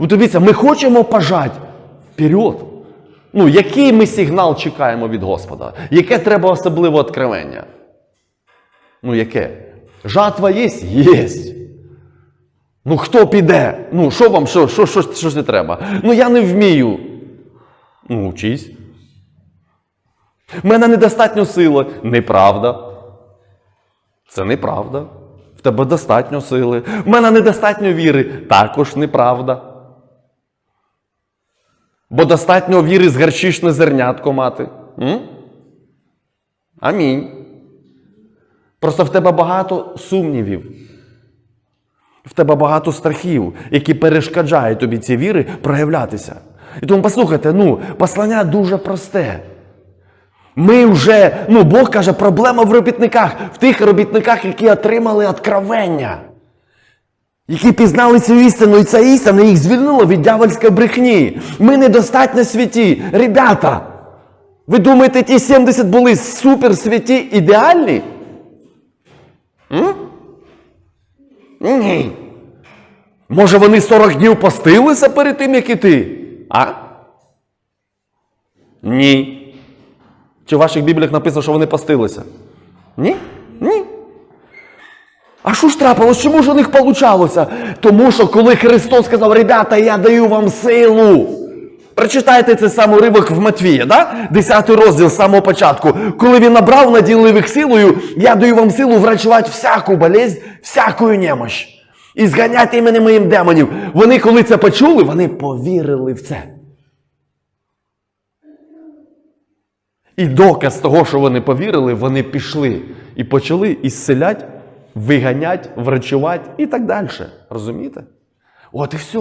От дивіться, ми хочемо пожати вперед. Ну, який ми сигнал чекаємо від Господа? Яке треба особливе откровення? Ну, яке? Жатва є? Єсть. Ну, хто піде? Ну, що вам, що, що, що, що не треба? Ну, я не вмію. Ну, вчись. В мене недостатньо сили. Неправда. Це неправда. В тебе достатньо сили. В мене недостатньо віри. Також неправда. Бо достатньо віри з гарчичне зернятко мати. М? Амінь. Просто в тебе багато сумнівів. В тебе багато страхів, які перешкоджають тобі ці віри проявлятися. І тому послухайте, ну, послання дуже просте. Ми вже, ну, Бог каже, проблема в робітниках, в тих робітниках, які отримали откровення, які пізнали цю істину, і ця істина їх звільнила від дявольської брехні. Ми недостатньо святі. Ребята, ви думаєте, ті 70 були супер святі ідеальні? Ні. Може, вони 40 днів постилися перед тим, як іти? А? Ні. Чи в ваших бібліях написано, що вони постилися? Ні? Ні. А що ж трапилось? Чому ж у них получалося? Тому що коли Христос сказав, ребята, я даю вам силу. Прочитайте цей самий уривок в Матвія, да? 10 розділ з самого початку. Коли він набрав, наділив силою, я даю вам силу врачувати всяку болезнь, всяку немощь. І зганяти іменем моїм демонів. Вони, коли це почули, вони повірили в це. І доказ того, що вони повірили, вони пішли і почали ісцелять, виганять, врачувати і так далі. Розумієте? От і все.